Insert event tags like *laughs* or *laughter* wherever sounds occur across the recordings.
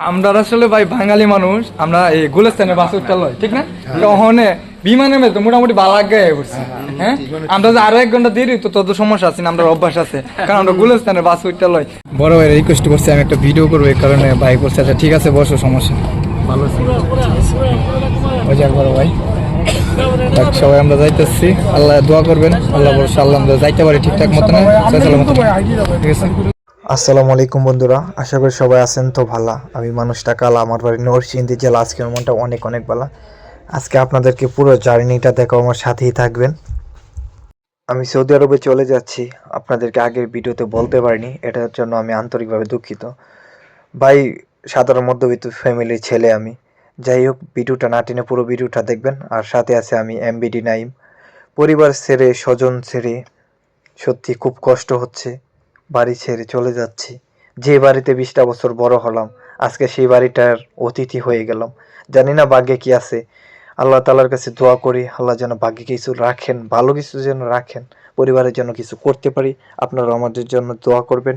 আমরা আসলে ভাই বাঙালি মানুষ আমরা এই গুলেস্তানের বাস উঠতে লয় ঠিক না? ওখানে বিমানের মধ্যে মোটামুটি ভালো আগে পড়ছি হ্যাঁ আমরা যে আরও এক ঘণ্টা দেরি তো তত সমস্যা আছে না আমরা অভ্যাস আছে কারণ আমরা গুলেস্তানের বাস উঠতে লয় বড় ভাই রিকোয়েস্ট করছি আমি একটা ভিডিও করব এই কারণে ভাই করছে আচ্ছা ঠিক আছে বসো সমস্যা ভালো যাক বড় ভাই। সবাই আমরা যাইতেছি। আল্লাহ দোয়া করবেন আল্লাহ বলছে আল্লাহ আমরা যাইতে পারি ঠিকঠাক মতো না। ঠিক আছে। আসসালামু আলাইকুম বন্ধুরা, আশা করি সবাই আছেন তো ভালো। আমি মানুষটা কালা আমার বাড়ি নরসিংদী জেলা। আজকের মনটা অনেক অনেক ভালো। আজকে আপনাদেরকে পুরো জার্নিটা দেখো আমার সাথেই থাকবেন। আমি সৌদি আরবে চলে যাচ্ছি। আপনাদেরকে আগের ভিডিওতে বলতে পারিনি, এটার জন্য আমি আন্তরিকভাবে দুঃখিত। ভাই, সাধারণ মধ্যবিত্ত ফ্যামিলির ছেলে আমি। যাই হোক, ভিডিওটা না টেনে পুরো ভিডিওটা দেখবেন। আর সাথে আছে আমি এমবিডি নাইম। পরিবার ছেড়ে, স্বজন ছেড়ে সত্যি খুব কষ্ট হচ্ছে। বাড়ি ছেড়ে চলে যাচ্ছি। যে বাড়িতে বিশটা বছর বড় হলাম, আজকে সেই বাড়িটার অতিথি হয়ে গেলাম। জানি না ভাগ্যে কি আছে। আল্লাহ তালার কাছে দোয়া করি, আল্লাহ যেন ভাগ্যে কিছু রাখেন, ভালো কিছু যেন রাখেন, পরিবারের জন্য কিছু করতে পারি। আপনারা আমাদের জন্য দোয়া করবেন।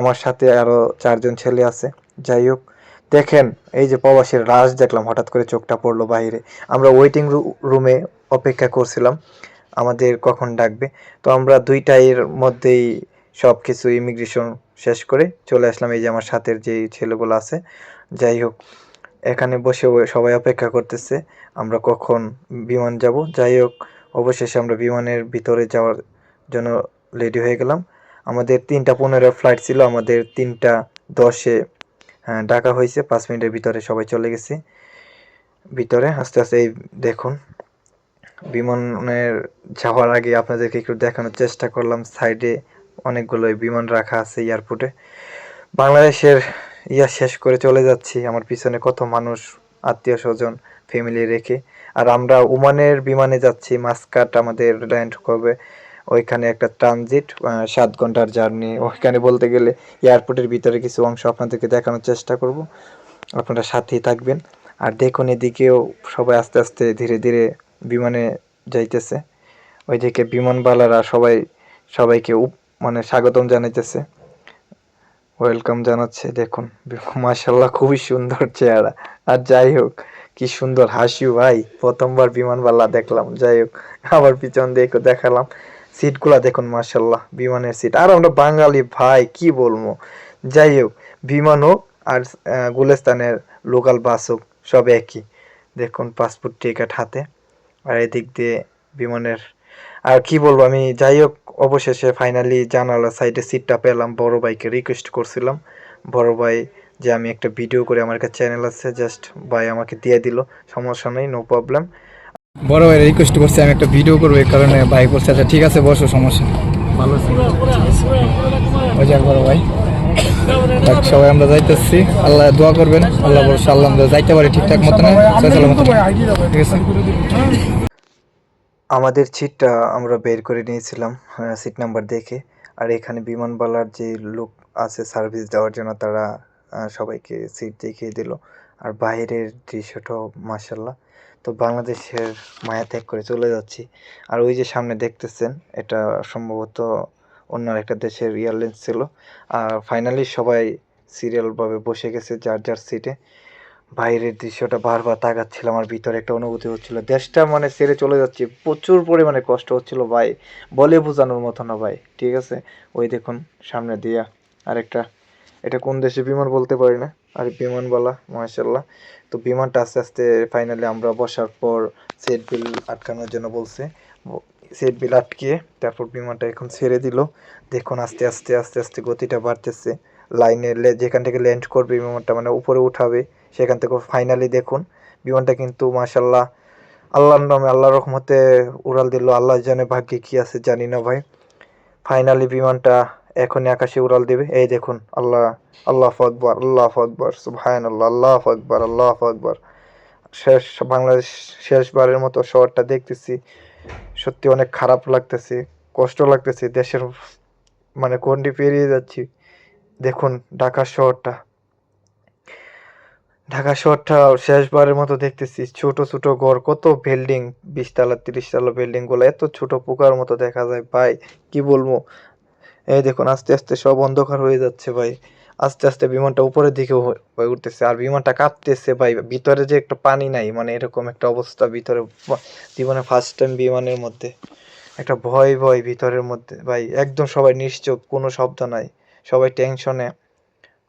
আমার সাথে আরও চারজন ছেলে আছে। যাই হোক, দেখেন, এই যে প্রবাসীর রাজ দেখলাম, হঠাৎ করে চোখটা পড়ল বাইরে। আমরা ওয়েটিং রুমে অপেক্ষা করছিলাম, আমাদের কখন ডাকবে? তো আমরা দুইটাইয়ের মধ্যেই সব কিছু ইমিগ্রেশন শেষ করে চলে আসলাম। এই যে আমার সাথের যে ছেলেগুলো আছে যাই হোক এখানে বসে সবাই অপেক্ষা করতেছে আমরা কখন বিমান যাব। যাই হোক অবশেষে আমরা বিমানের ভিতরে যাওয়ার জন্য রেডি হয়ে গেলাম। আমাদের তিনটা পনেরো ফ্লাইট ছিল আমাদের তিনটা দশে হ্যাঁ, ডাকা হয়েছে। পাঁচ মিনিটের ভিতরে সবাই চলে গেছে। ভিতরে আস্তে আস্তে এই দেখুন বিমানের যাওয়ার আগে আপনাদেরকে একটু দেখানোর চেষ্টা করলাম। সাইডে অনেকগুলো বিমান রাখা আছে এয়ারপোর্টে। বাংলাদেশের ইয়া শেষ করে চলে যাচ্ছি। আমার পিছনে কত মানুষ, আত্মীয় স্বজন ফ্যামিলি রেখে। আর আমরা ওমানের বিমানে যাচ্ছি, মাস্কাট আমাদের ল্যান্ড করবে। ওইখানে একটা ট্রানজিট সাত ঘণ্টার জার্নি। ওইখানে বলতে গেলে এয়ারপোর্টের ভিতরে কিছু অংশ আপনাদেরকে দেখানোর চেষ্টা করব। আপনারা সাথেই থাকবেন। আর দেখুন এদিকেও সবাই আস্তে আস্তে ধীরে ধীরে বিমানে যাইতেছে। ওইদিকে বিমানবালারা সবাই, সবাইকে মানে স্বাগতম জানাইতেছে। ওয়েলকাম জানাচ্ছে, দেখুন। মাশাল্লাহ খুবই সুন্দর চেহারা। আর যাই হোক, কি সুন্দর হাসি ভাই। প্রথমবার বিমানবালা দেখলাম, যাই হোক, আবার পিছন দিয়ে দেখালাম। সিটগুলা দেখুন মাশাল্লাহ বিমানের সিট। আর আমরা বাঙালি ভাই, কি বলব? যাই হোক, বিমান হোক আর গুলেস্তানের লোকাল বাস হোক, সব একই। দেখুন পাসপোর্ট টিকিট হাতে। আর এদিক দিয়ে বিমানের আর কি বলব, আমি যাই হোক অবশেষে ফাইনালি জানালা সাইডে সিটটা পেলাম। বড় ভাইকে রিকোয়েস্ট করছিলাম। বড় ভাই যে আমি একটা ভিডিও করে আমার কাছে চ্যানেল আছে জাস্ট ভাই আমাকে দিয়ে দিল সমস্যা নেই নো প্রবলেম বড় ভাই রিকোয়েস্ট করছি আমি একটা ভিডিও করব এই কারণে ভাই করছে আচ্ছা ঠিক আছে বসো সমস্যা ভালো যাক বড় ভাই। সবাই আমরা যাইতেছি। আল্লাহ দোয়া করবেন। আল্লাহ বলছে আল্লাহ আমরা যাইতে পারি ঠিকঠাক মতো না। ঠিক আছে? আমাদের সিটটা আমরা বের করে নিয়েছিলাম সিট নাম্বার দেখে। আর এখানে বিমানবালার যে লোক আছে সার্ভিস দেওয়ার জন্য তারা সবাইকে সিট দেখিয়ে দিল। আর বাইরের দৃশ্যটাও মাসাল্লাহ তো বাংলাদেশের মায়া ত্যাগ করে চলে যাচ্ছি। আর ওই যে সামনে দেখতেছেন, এটা সম্ভবত অন্য একটা দেশের এয়ারলাইন্স ছিল। আর ফাইনালি সবাই সিরিয়ালভাবে বসে গেছে যার যার সিটে বাইরের দৃশ্যটা বারবার তাকাচ্ছিলাম আমার ভিতরে একটা অনুভূতি হচ্ছিল। দেশটা মানে ছেড়ে চলে যাচ্ছে, প্রচুর পরিমাণে কষ্ট হচ্ছিল ভাই, বলে বোঝানোর মতো না ভাই, ঠিক আছে? ওই দেখুন, সামনে দিয়া, আরেকটা, এটা কোন দেশে বিমান বলতে পারি না? আর বিমানবালা মাশাল্লাহ তো বিমানটা আস্তে আস্তে ফাইনালি আমরা বসার পর সেট বিল আটকানোর জন্য বলছে। সেট বিল আটকিয়ে তারপর বিমানটা এখন ছেড়ে দিল। দেখুন, আস্তে আস্তে আস্তে আস্তে গতিটা বাড়তেছে। লাইনে যেখান থেকে ল্যান্ড করবে বিমানটা মানে উপরে উঠাবে, সেখান থেকে ফাইনালি দেখুন। বিমানটা কিন্তু মাশাল্লাহ আল্লাহর নামে, আল্লাহর রহমতে উড়াল দিল। আল্লাহ জানে ভাগ্যে কি আছে, জানি না ভাই। ফাইনালি বিমানটা এখনই আকাশে উড়াল দেবে। এই দেখুন, আল্লাহ আল্লাহ আকবর আল্লাহ আকবর সুবহান আল্লাহ আল্লাহ আকবর আল্লাহ আকবর। শেষ, বাংলাদেশ শেষবারের মতো শহরটা দেখতেছি। সত্যি অনেক খারাপ লাগতেছে, কষ্ট লাগতেছে, দেশের মানে কোনটি পেরিয়ে যাচ্ছি। দেখুন ঢাকা শহরটা। ঢাকা শহরটা শেষবারের মতো দেখতেছি, ছোট ছোট ঘর, কত বিল্ডিং বিশ তলা তিরিশ তলা বিল্ডিংগুলো এত ছোট পোকার মতো দেখা যায়। ভাই, কি বলব? এই দেখুন, আস্তে আস্তে সব অন্ধকার হয়ে যাচ্ছে ভাই। আস্তে আস্তে বিমানটা উপরের দিকে উঠতেছে। আর বিমানটা কাঁপতেছে ভাই, ভিতরে যে একটা পানি নাই মানে এরকম একটা অবস্থা ভিতরে জীবনে ফার্স্ট টাইম বিমানের মধ্যে। একটা ভয় ভয় ভিতরের মধ্যে। ভাই, একদম সবাই নিশ্চুপ, কোনো শব্দ নাই। সবাই টেনশনে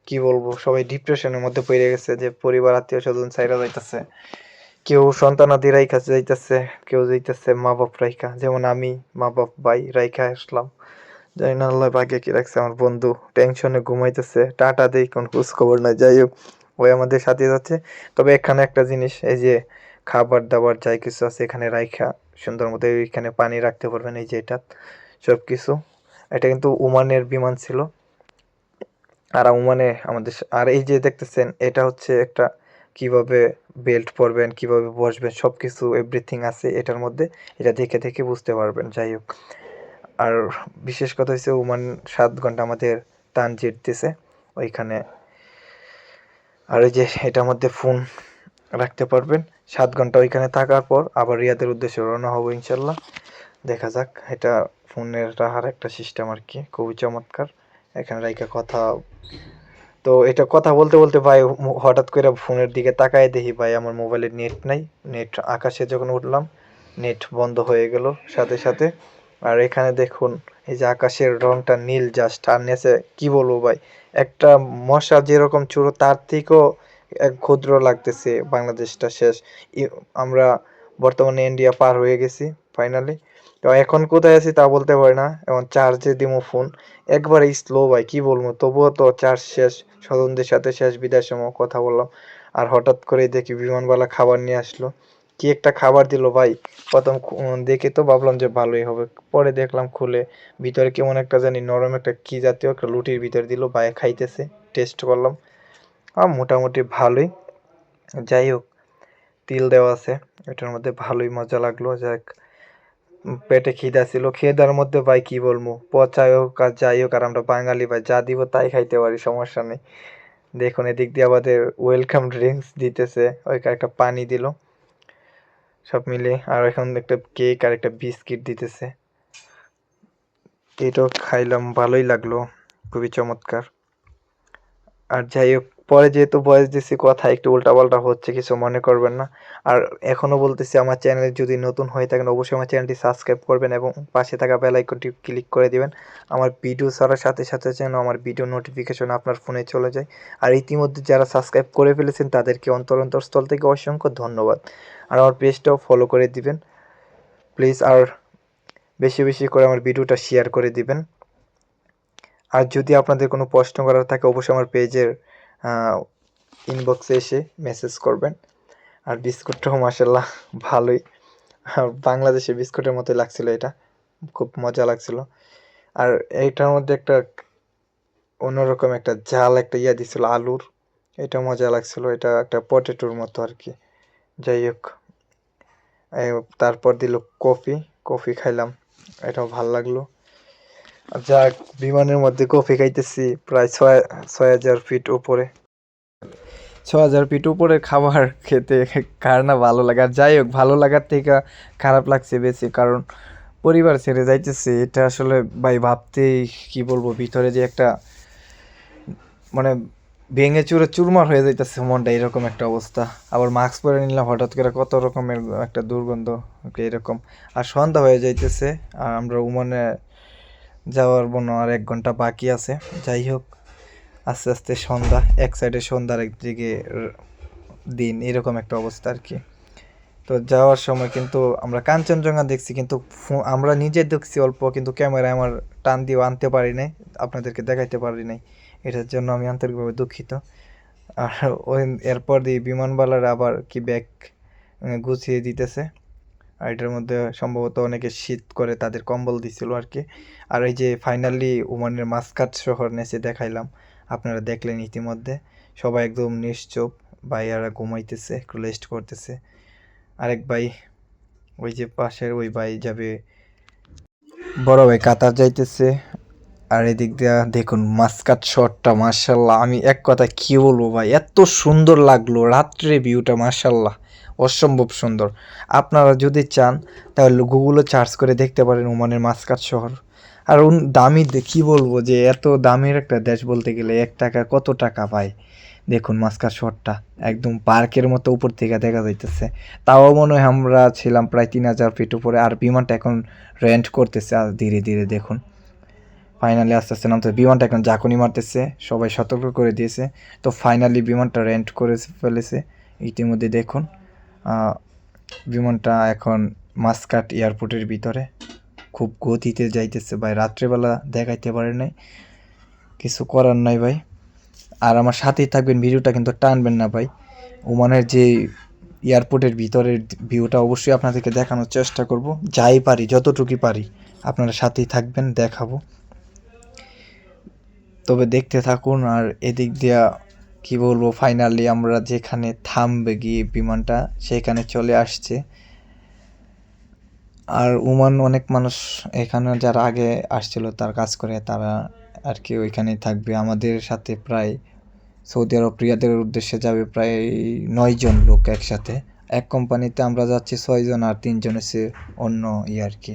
কি বলব, সবাই ডিপ্রেশনের মধ্যে পড়ে গেছে যে পরিবার আত্মীয় স্বজন সাইরা যাইতেছে। কেউ সন্তানাদি রাইখা যাইতেছে, কেউ যাইতেছে মা বাপ রাইখা। যেমন আমি মা বাপ ভাই রাইখা আসলাম। জানি না, আল্লাহ ভাগ্যে কি রাখছে আমার বন্ধু। টেনশনে ঘুমাইতেছে, টাটা দেই, কোন খোঁজ খবর নাই। যাই হোক, ওই আমাদের সাথে যাচ্ছে। তবে এখানে একটা জিনিস, এই যে খাবার দাবার যাই কিছু আছে এখানে রাইখা, সুন্দর মতো এখানে পানি রাখতে পারবেন, এই যে এটা সব কিছু এটা কিন্তু ওমানের বিমান ছিল। আর ওমানে আমাদের আর এই যে দেখতেছেন, এটা হচ্ছে একটা কীভাবে বেল্ট পরবেন, কীভাবে বসবেন সব কিছু এভরিথিং আছে এটার মধ্যে। এটা দেখে দেখে বুঝতে পারবেন, যাই হোক। আর বিশেষ কথা হচ্ছে, ওমান সাত ঘণ্টা আমাদের তানজিট দিছে ওইখানে। আর এই যে এটার মধ্যে ফোন রাখতে পারবেন। সাত ঘণ্টা ওইখানে থাকার পর আবার রিয়াদের উদ্দেশ্যে রওনা হব ইনশাল্লাহ। দেখা যাক, এটা ফোনের রাখার একটা সিস্টেম আর কি, খুবই চমৎকার। এখানে রাইকা কথা। তো এটা কথা বলতে বলতে ভাই হঠাৎ করে ফোনের দিকে তাকায় দেখি ভাই আমার মোবাইলে নেট নাই। নেট আকাশে যখন উঠলাম, নেট বন্ধ হয়ে গেল সাথে সাথে। আর এখানে দেখুন, এই যে আকাশের রংটা নীল জাস্ট আর নেচে কি বলব ভাই, একটা মশা যেরকম চুরো তার থেকেও এক ক্ষুদ্র লাগতেছে বাংলাদেশটা শেষ। আমরা বর্তমানে ইন্ডিয়া পার হয়ে গেছি ফাইনালি তো এখন কোথায় আছি তা বলতে পারি না, এখন চার্জে দিমো ফোন একবারে স্লো ভাই, কি বলব? তবুও তো চার্জ শেষ, স্বজনদের সাথে শেষ বিদায়ের সময় কথা বললাম। আর হঠাৎ করে দেখি বিমানবালা খাবার নিয়ে আসলো। কি একটা খাবার দিল ভাই? প্রথম দেখে তো ভাবলাম যে ভালোই হবে। পরে দেখলাম খুলে, ভিতরে কেমন একটা জানি নরম একটা কি জাতীয় একটা লুটির ভিতরে দিল, ভাই খাইতেছে টেস্ট করলাম। আর মোটামুটি ভালোই। যাই হোক, তিল দেওয়া আছে, এটার মধ্যে ভালোই মজা লাগল, যাক। পেটে খিদা ছিল, খিদার মধ্যে ভাই কি বলব? পচাই হোক আর যাই হোক, আর আমরা বাঙালি ভাই, যা দিব তাই খাইতে পারি, সমস্যা নেই। দেখুন, এদিক দিয়ে আমাদের ওয়েলকাম ড্রিঙ্কস দিতেছে, ওইখানে একটা পানি দিল। সব মিলে, আর এখন একটা কেক আর একটা বিস্কিট দিতেছে। এটাও খাইলাম, ভালোই লাগল, খুবই চমৎকার। আর যাই হোক, পরে যেহেতু ভয়েস দিচ্ছি কথা একটু উল্টাপাল্টা হচ্ছে, কিছু মনে করবেন না। আর এখনও বলতেছি, আমার চ্যানেলে যদি নতুন হয়ে থাকেন, অবশ্যই আমার চ্যানেলটি সাবস্ক্রাইব করবেন এবং পাশে থাকা বেল আইকনটি ক্লিক করে দিবেন। আমার ভিডিও ছাড়ার সাথে সাথে যেন আমার ভিডিও নোটিফিকেশন আপনার ফোনে চলে যায়। আর ইতিমধ্যে যারা সাবস্ক্রাইব করে ফেলেছেন, তাদেরকে অন্তর অন্তরস্থল থেকে অসংখ্য ধন্যবাদ। আর আমার পেজটাও ফলো করে দিবেন। প্লিজ আর বেশি বেশি করে আমার ভিডিওটা শেয়ার করে দিবেন। আর যদি আপনাদের কোনো প্রশ্ন করার থাকে, অবশ্যই আমার পেজের ইনবক্সে এসে মেসেজ করবেন। আর বিস্কুটটাও মাসাল্লাহ ভালোই। আর বাংলাদেশের বিস্কুটের মতোই লাগছিল এটা। খুব মজা লাগছিল। আর এইটার মধ্যে একটা অন্যরকম একটা ঝাল একটা ইয়া দিছিল, আলুর। এটা মজা লাগছিল, এটা একটা পটেটোর মতো আর কি। যাই হোক তারপর দিল কফি। কফি খাইলাম, এটাও ভালো লাগল। যাক বিমানের মধ্যে কফি খাইতেছি, প্রায় ছয় ছয় হাজার ফিট উপরে। ছয় হাজার ফিট উপরে খাবার খেতে কার না ভালো লাগে? আর যাই হোক, ভালো লাগার থেকে খারাপ লাগছে বেশি, কারণ পরিবার ছেড়ে যাইতেছে, এটা আসলে ভাই ভাবতেই, কি বলব, ভিতরে যে একটা মানে ভেঙে চুরে চুরমার হয়ে যাইতেছে মনটা, এরকম একটা অবস্থা। আবার মাস্ক পরে নিলাম, হঠাৎ করে কত রকমের একটা দুর্গন্ধ, এরকম। আর সন্ধ্যা হয়ে যাইতেছে, আর আমরা উমনে যাওয়ার মনে আর এক ঘণ্টা বাকি আছে। যাই হোক, আস্তে আস্তে সন্ধ্যা, এক সাইডে সন্ধ্যার একদিকে দিন, এরকম একটা অবস্থা আর কি। তো যাওয়ার সময় কিন্তু আমরা কাঞ্চনজঙ্ঘা দেখছি, কিন্তু আমরা নিজে দেখছি অল্প, কিন্তু ক্যামেরায় আমার টান দিয়ে আনতে পারি নাই, আপনাদেরকে দেখাইতে পারি নাই। এটার জন্য আমি আন্তরিকভাবে দুঃখিত। আর ওই, এরপর দিয়ে বিমানবালার আবার কি ব্যাগ গুছিয়ে দিতেছে। আর এটার মধ্যে সম্ভবত অনেকে শীত করে তাদের কম্বল দিছিল আর কি। আর এই যে ফাইনালি ওমানের মাসকাট শহর নেচে দেখাইলাম, আপনারা দেখলেন ইতিমধ্যে। সবাই একদম নিশ্চুপ, ভাইয়ারা ঘুমাইতেছে, একটু রেস্ট করতেছে। আরেক ভাই, ওই যে পাশের ওই ভাই যাবে। বড় ভাই কাতার যাইতেছে। আর এদিক দিয়া দেখুন মাসকাট শটটা মার্শাল্লাহ আমি এক কথা কি বলব ভাই, এত সুন্দর লাগল, রাত্রে ভিউটা মার্শাল্লাহ অসম্ভব সুন্দর। আপনারা যদি চান, তাহলে গুগলে সার্চ করে দেখতে পারেন ওমানের মাসকাট শহর। আর দামি কি বলব যে, এত দামের একটা দেশ বলতে গেলে এক টাকা কত টাকা পায়? দেখুন মাস্কার শহরটা, একদম পার্কের মতো উপর থেকে দেখা যাইতেছে। তাও মনে হয় আমরা ছিলাম প্রায় তিন হাজার ফিট উপরে, আর বিমানটা এখন রেন্ট করতেছে। আর ধীরে ধীরে দেখুন ফাইনালি আস্তে আস্তে নামতে বিমানটা এখন জাকুনি মারতেছে, সবাই সতর্ক করে দিয়েছে। তো ফাইনালি বিমানটা রেন্ট করে ফেলেছে। ইতিমধ্যে দেখুন বিমানটা এখন মাস্কাট এয়ারপোর্টের ভিতরে। খুব গতিতে যাইতেছে ভাই, রাত্রেবেলা দেখাইতে পারে নাই। কিছু করার নাই ভাই। আর আমার সাথেই থাকবেন, ভিডিওটা কিন্তু টানবেন না ভাই। ওমানের যে এয়ারপোর্টের ভিতরের ভিউটা অবশ্যই আপনাদেরকে দেখানোর চেষ্টা করব। যাই পারি যতটুকুই পারি আপনারা সাথেই থাকবেন, দেখাবো। তবে দেখতে থাকুন আর এদিক দিয়া কি বলব ফাইনালি আমরা যেখানে থামবে গিয়ে বিমানটা, সেখানে চলে আসছে। আর ওমান অনেক মানুষ এখানে যারা আগে আসছিল, তার কাজ করে, তারা আর কি ওইখানেই থাকবে। আমাদের সাথে প্রায় সৌদি আরব রিয়াদের উদ্দেশ্যে যাবে প্রায় নয় জন লোক একসাথে। এক কোম্পানিতে আমরা যাচ্ছি ছয়জন আর তিনজন হচ্ছে অন্য ইয়ে আর কি।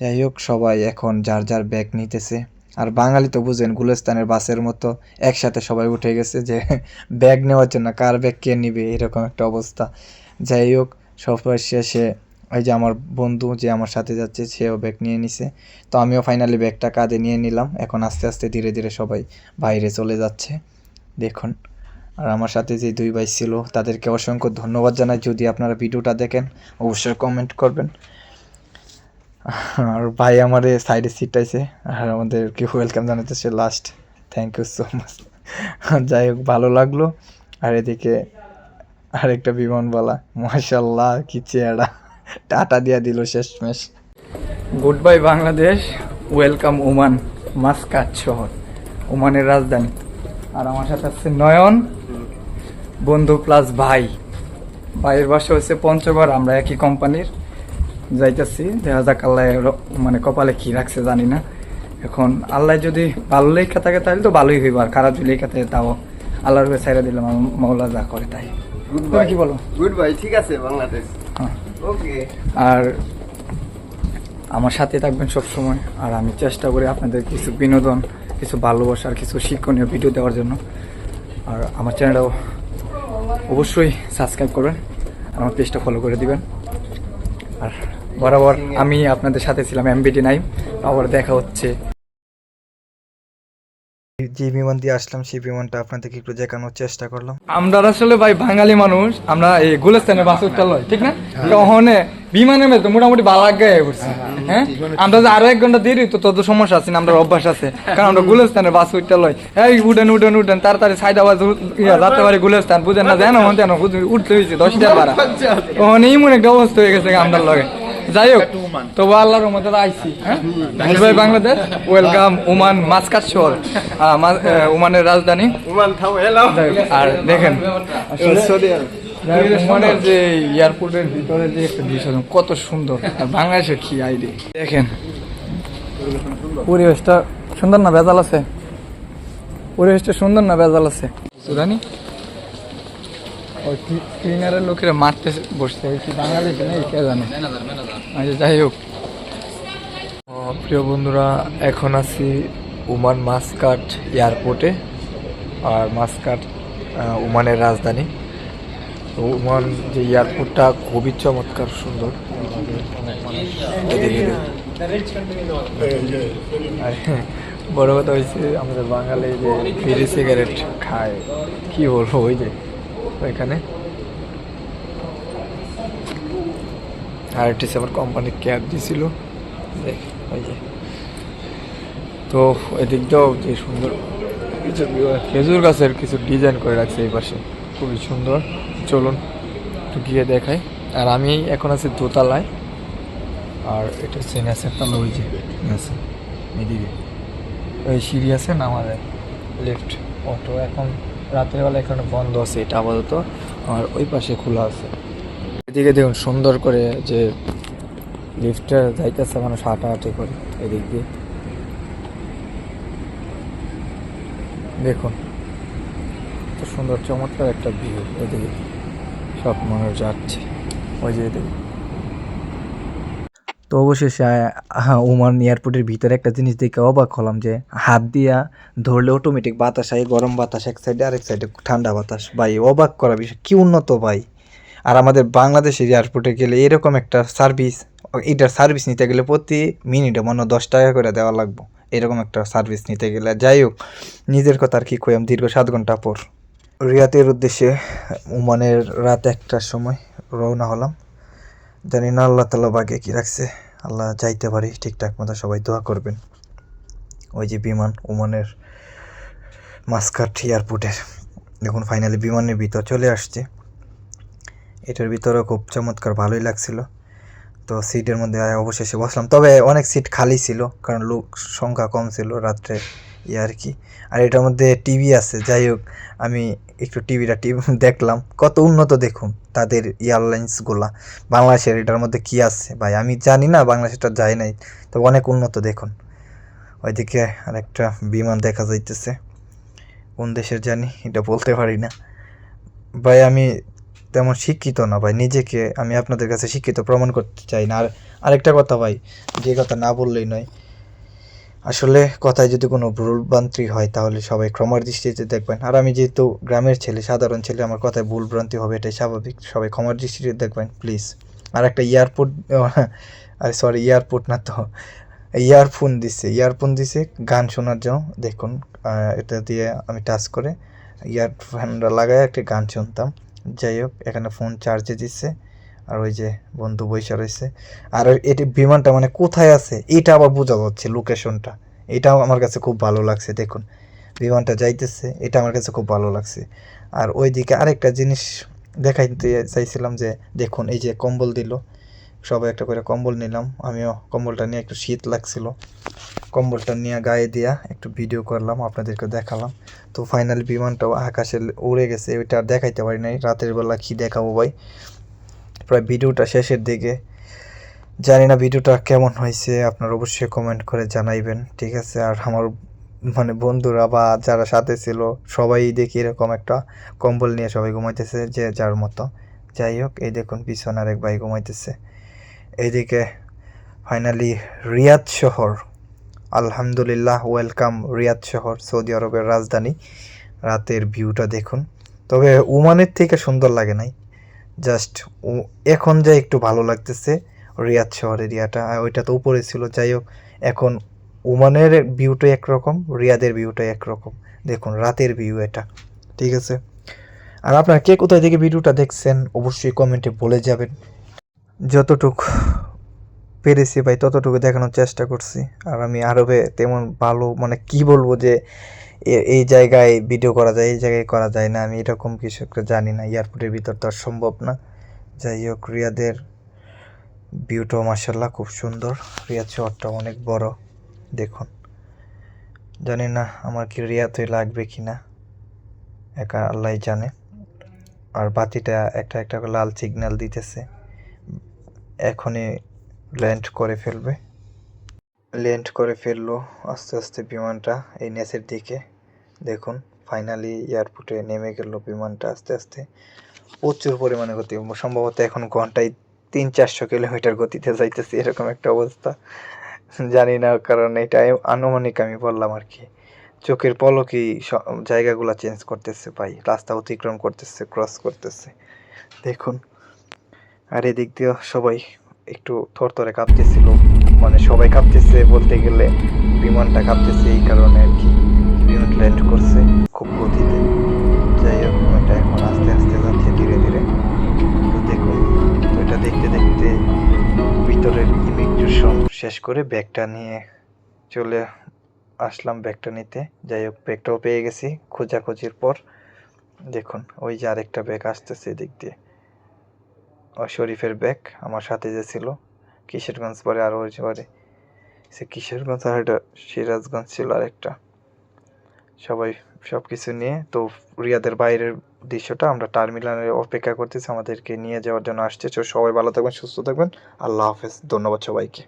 যাই হোক, সবাই এখন যার যার ব্যাগ নিতেছে। আর বাঙালি তো বুঝেন গুলিস্তানের বাসের মতো একসাথে সবাই উঠে গেছে যে ব্যাগ নেওয়ার জন্য কার ব্যাগ কে নিবে, এরকম একটা অবস্থা। যাই হোক সবাই শেষে ওই যে আমার বন্ধু যে আমার সাথে যাচ্ছে, সেও ব্যাগ নিয়ে নিছে। তো আমিও ফাইনালি ব্যাগটা কাঁধে নিয়ে নিলাম। এখন আস্তে আস্তে ধীরে ধীরে সবাই বাইরে চলে যাচ্ছে। দেখুন, আর আমার সাথে যে দুই ভাই ছিল, তাদেরকে অসংখ্য ধন্যবাদ জানাই। যদি আপনারা ভিডিওটা দেখেন, অবশ্যই কমেন্ট করবেন। আর ভাই আমার সাইডে সিট আছে আর আমাদের কি welcome জানাতেছে last thank you so much যাই হোক, ভালো লাগল। আর এদিকে আরেকটা বিমানবালা মাশাল্লাহ কি চেহারা। টাটা দিয়া দিল শেষমেশ। Good bye Bangladesh welcome Oman Muscat শহর ওমানের রাজধানী। আর আমার সাথে আছে নয়ন, বন্ধু প্লাস ভাই। ভাইয়ের বাসা হচ্ছে পঞ্চগড়, আমরা একই কোম্পানির যাইতেছি দেখা যাক আল্লাহ মানে কপালে কি রাখছে জানি না। এখন আল্লাহ যদি ভালো লেখা থাকে তাহলে তো ভালোই হইব আর খারাপ যদি লেখা থাকে তাও আল্লাহর উপরে ছেড়ে দিলাম মৌলা যা করে তাই। কি বলো? গুড বাই ঠিক আছে বাংলাদেশ। হ্যাঁ। ওকে আর আমার সাথে থাকবেন সব সময় আর আমি চেষ্টা করি আপনাদের কিছু বিনোদন কিছু ভালোবাসার কিছু শিক্ষণীয় ভিডিও দেওয়ার জন্য। আর আমার চ্যানেলটাও অবশ্যই সাবস্ক্রাইব করবেন আর আমার পেজটা ফলো করে দিবেন। আর বরাবর আমি আপনাদের সাথে ছিলাম এমবিটি নাই আবার দেখা হচ্ছে। যে বিমান দিয়ে আসলাম সেই বিমানটা আপনাদেরকে একটু দেখানোর চেষ্টা করলাম। আমরা আসলে ভাই বাঙালি মানুষ আমরা এই গুলস্তানে বাস উঠতে লয় ঠিক না? ওখানে বিমানের মধ্যে মোটামুটি বালাক গায়ে পড়ছি হ্যাঁ? আমরা যে আরও এক ঘণ্টা দেরি তো তত সমস্যা আছে না আমরা অভ্যাস আছে। কারণ আমরা গুলস্তানে বাস উঠতে লয় এই উঠেন উঠেন উঠেন তাড়াতাড়ি সাইড আওয়াজ যাতে পারে গুলস্তান বুঝেন না জানো হন উঠতে হয়েছে দশটা বারা। *laughs* ওখানে এমন একটা অবস্থা হয়ে গেছে আমরা লগে। যাই হোক তবু আল্লাহর মধ্যে আইসি হ্যাঁ? ভাই বাংলাদেশ। ওয়েলকাম ওমান মাসকাট শহর। *laughs* ওমানের রাজধানী। আর দেখেন ওমানের যে এয়ারপোর্টের ভিতরে যে একটা দৃশ্য কত সুন্দর। আর বাংলাদেশের কি আইডি দেখেন পরিবেশটা সুন্দর না বেজাল আছে? পরিবেশটা সুন্দর না বেজাল আছে? সুদানি ওই ক্লিনারের লোকেরা মারতে বসছে ওই কি বাংলাদেশ নেই কে জানে? আচ্ছা যাই হোক। প্রিয় বন্ধুরা এখন আছি ওমান মাসকাট এয়ারপোর্টে আর মাসকাট আহ, ওমানের রাজধানী। তো ওমান যে এয়ারপোর্টটা খুবই চমৎকার সুন্দর। বড় কথা হয়েছে আমাদের বাঙালি যে বিড়ি সিগারেট খায় কি বলব ওই যে। ওইখানে আর একটি আমার কোম্পানির ক্যাব দেখ, ওই যে। তো এদিক দিয়েও যে সুন্দর কিছু খেজুর গাছের কিছু ডিজাইন করে রাখছে এই পাশে। খুবই সুন্দর। চলুন একটু গিয়ে দেখাই। আর আমি এখন আছি দোতলায়। আর এটা হচ্ছে নেসের তলা, ওই যে নেসে এদিকে। ওই সিঁড়ি আছে না আমাদের লেফট অটো এখন রাতের বেলা এখানে বন্ধ আছে, এটা আপাতত। আর ওই পাশে খোলা আছে। এদিকে দেখুন সুন্দর করে যে লিফটটা যাইতেছে মানুষ হাঁটাহাঁটি করে, এদিক দিয়ে। দেখুন কত সুন্দর চমৎকার একটা ভিউ এদিকে সব মানুষ যাচ্ছে। ওই যে এদিকে। তো অবশেষে ওমান এয়ারপোর্টের ভিতরে একটা জিনিস দেখে অবাক হলাম যে হাত দিয়া ধরলে অটোমেটিক বাতাস আয় গরম বাতাস এক সাইডে আরেক সাইডে ঠান্ডা বাতাস। ভাই, অবাক করা বিষয়, কী উন্নত ভাই। আর আমাদের বাংলাদেশের এয়ারপোর্টে গেলে এরকম একটা সার্ভিস এটার সার্ভিস নিতে গেলে প্রতি মিনিটে মনে দশ টাকা করে দেওয়া লাগবে। এরকম একটা সার্ভিস নিতে গেলে। যাই হোক, নিজের কথা আর কি কইম দীর্ঘ সাত ঘণ্টা পর। রিয়াতের উদ্দেশ্যে ওমানের রাত একটার সময় রওনা হলাম। জানি না, আল্লাহ তালা বাগে কি রাখছে। আল্লাহ যাইতে পারি, ঠিকঠাক মতো সবাই দোয়া করবেন। ওই যে বিমান, ওমানের মাস্কাট এয়ারপোর্টের। দেখুন ফাইনালি বিমানের ভিতর চলে আসছে। এটার ভিতরে খুব চমৎকার ভালোই লাগছিল। তো সিটের মধ্যে অবশেষে বসলাম। তবে অনেক সিট খালি ছিল, কারণ লোক সংখ্যা কম ছিল রাত্রে ই আর কি। আর এটার মধ্যে টিভি আছে, যাই হোক, আমি একটু টিভিটা টিভি দেখলাম। কত উন্নত দেখুন। তাদের এয়ারলাইন্সগুলা। বাংলাদেশের এটার মধ্যে কি আছে? ভাই, আমি জানি না বাংলাদেশটা যায় নাই। তো অনেক উন্নত দেখুন। ওইদিকে আরেকটা বিমান দেখা যাইতেছে। কোন দেশের জানি, এটা বলতে পারি না। ভাই, আমি তেমন শিক্ষিত না, ভাই। নিজেকে আমি আপনাদের কাছে শিক্ষিত, প্রমাণ করতে চাই না। আর আরেকটা কথা ভাই, যে কথা না বললেই নয়। আসলে কথায় যদি কোনো ভুলভ্রান্তি হয়, তাহলে সবাই ক্ষমার দৃষ্টিতে দেখবেন। আর আমি যেহেতু গ্রামের ছেলে, সাধারণ ছেলে, আমার কথায় ভুলভ্রান্তি হবে এটাই স্বাভাবিক। সবাই ক্ষমার দৃষ্টিতে দেখবেন প্লিজ আর একটা এয়ারপোর্ট আরে সরি এয়ারপোর্ট না তো ইয়ারফোন দিছে। ইয়ারফোন দিছে, গান শোনার জন্য। দেখুন এটা দিয়ে আমি টাচ করে ইয়ারফোনটা লাগায় একটা গান শুনতাম। যাই হোক, এখানে ফোন চার্জে দিচ্ছে আর ওই যে বন্ধু বৈশা রয়েছে আর এটি বিমানটা মানে কোথায় আছে, এটা আবার বোঝা যাচ্ছে লোকেশনটা এটাও আমার কাছে খুব ভালো লাগছে, দেখুন। বিমানটা যাইতেছে, এটা আমার কাছে খুব ভালো লাগছে। আর ওইদিকে আরেকটা জিনিস দেখাইতে চাইছিলাম যে, দেখুন, এই যে কম্বল দিল। সবাই একটা করে কম্বল নিলাম। আমিও কম্বলটা নিয়ে একটু শীত লাগছিল। কম্বলটা নিয়ে গায়ে দিয়া একটু ভিডিও করলাম আপনাদেরকে দেখালাম। তো ফাইনাল বিমানটাও আকাশে উড়ে গেছে, ওইটা দেখাইতে পারি নাই। রাতের বেলা কি দেখাবো ভাই? প্রায় ভিডিওটা শেষের দিকে। জানি না ভিডিওটা কেমন হয়েছে, আপনারা অবশ্যই কমেন্ট করে জানাইবেন, ঠিক আছে? আর আমার মানে বন্ধুরা বা যারা সাথে ছিল, সবাই দেখি এরকম একটা কম্বল নিয়ে সবাই ঘুমাইতেছে যে যার মতো। যাই হোক, এই দেখুন পিছনে আরেক ভাই ঘুমাইতেছে। এইদিকে ফাইনালি রিয়াদ শহর। আলহামদুলিল্লাহ ওয়েলকাম রিয়াদ শহর, সৌদি আরবের রাজধানী। রাতের ভিউটা দেখুন। তবে ওমানের থেকে সুন্দর লাগে নাই। জাস্ট এখন যা একটু ভালো লাগতেছে, রিয়াদ শহর এরিয়াটা ওইটা তো উপরে ছিল, যাই হোক, এখন ওমানের ভিউটা একরকম, রিয়াদের ভিউটা একরকম। দেখুন, রাতের ভিউ এটা, ঠিক আছে? আর আপনারা কে কোথায় থেকে ভিডিওটা দেখছেন, অবশ্যই কমেন্টে বলে যাবেন। যতটুক পেরেছি ভাই, ততটুকু দেখানোর চেষ্টা করছি। আর আমি আরবে তেমন ভালো মানে কি বলব যে এই জায়গায় ভিডিও করা যায়, এই জায়গায় করা যায় না। আমি এরকম কিছু একটা জানি না, এয়ারপোর্টের ভিতর তো আর সম্ভব না। যাই হোক, রিয়াদের ভিউটাও মার্শাল্লাহ খুব সুন্দর। রিয়াদ শহরটা অনেক বড়, দেখুন। জানি না আমার কি রিয়াতে লাগবে কি না, একা আল্লাহ জানে। আর বাতিটা একটা একটা লাল সিগন্যাল দিতেছে। এখনই ল্যান্ড করে ফেলবে। ল্যান্ড করে ফেলল আস্তে আস্তে বিমানটা এই নেচের দিকে। দেখুন ফাইনালি এয়ারপোর্টে নেমে গেল বিমানটা আস্তে আস্তে। প্রচুর পরিমাণে গতি, সম্ভবত এখন ঘন্টায় তিন চারশো কিলোমিটার গতিতে যাইতেছে এরকম একটা অবস্থা। জানি না, কারণ এটা আনুমানিক আমি বললাম আর কি। চোখের পলকই জায়গাগুলো চেঞ্জ করতেছে ভাই, রাস্তা অতিক্রম করতেছে ক্রস করতেছে। দেখুন, আর এদিক দিয়ে সবাই একটু থরথরে কাঁপতেছিল। মানে সবাই কাঁপতেছে বলতে গেলে, বিমানটা কাঁপতেছে এই কারণে আর কি। বিমান ল্যান্ড করছে, খুব গতিতে। যাই হোক, বিমানটা এখন আস্তে আস্তে যাচ্ছে ধীরে ধীরে। তো দেখুন, তো এটা দেখতে দেখতে ভিতরের ইমিগ্রেশন শেষ করে ব্যাগটা নিয়ে চলে আসলাম ব্যাগটা নিতে। যাই হোক, ব্যাগটাও পেয়ে গেছি খোঁজাখুঁজির পর। দেখুন, ওই যে আরেকটা ব্যাগ আসতেছে দিয়ে। ও শরীফের ব্যাগ আমার সাথে যে ছিল। কিশোরগঞ্জ পরে আরও হয়েছে পরে সে কিশোরগঞ্জ আর একটা সিরাজগঞ্জ ছিল আরেকটা। সবাই সব কিছু নিয়ে, তো রিয়াদের বাইরের দৃশ্যটা আমরা টার্মিনালে অপেক্ষা করতেছি, আমাদেরকে নিয়ে যাওয়ার জন্য আসছে। সবাই ভালো থাকবেন, সুস্থ থাকবেন। আল্লাহ হাফেজ, ধন্যবাদ সবাইকে।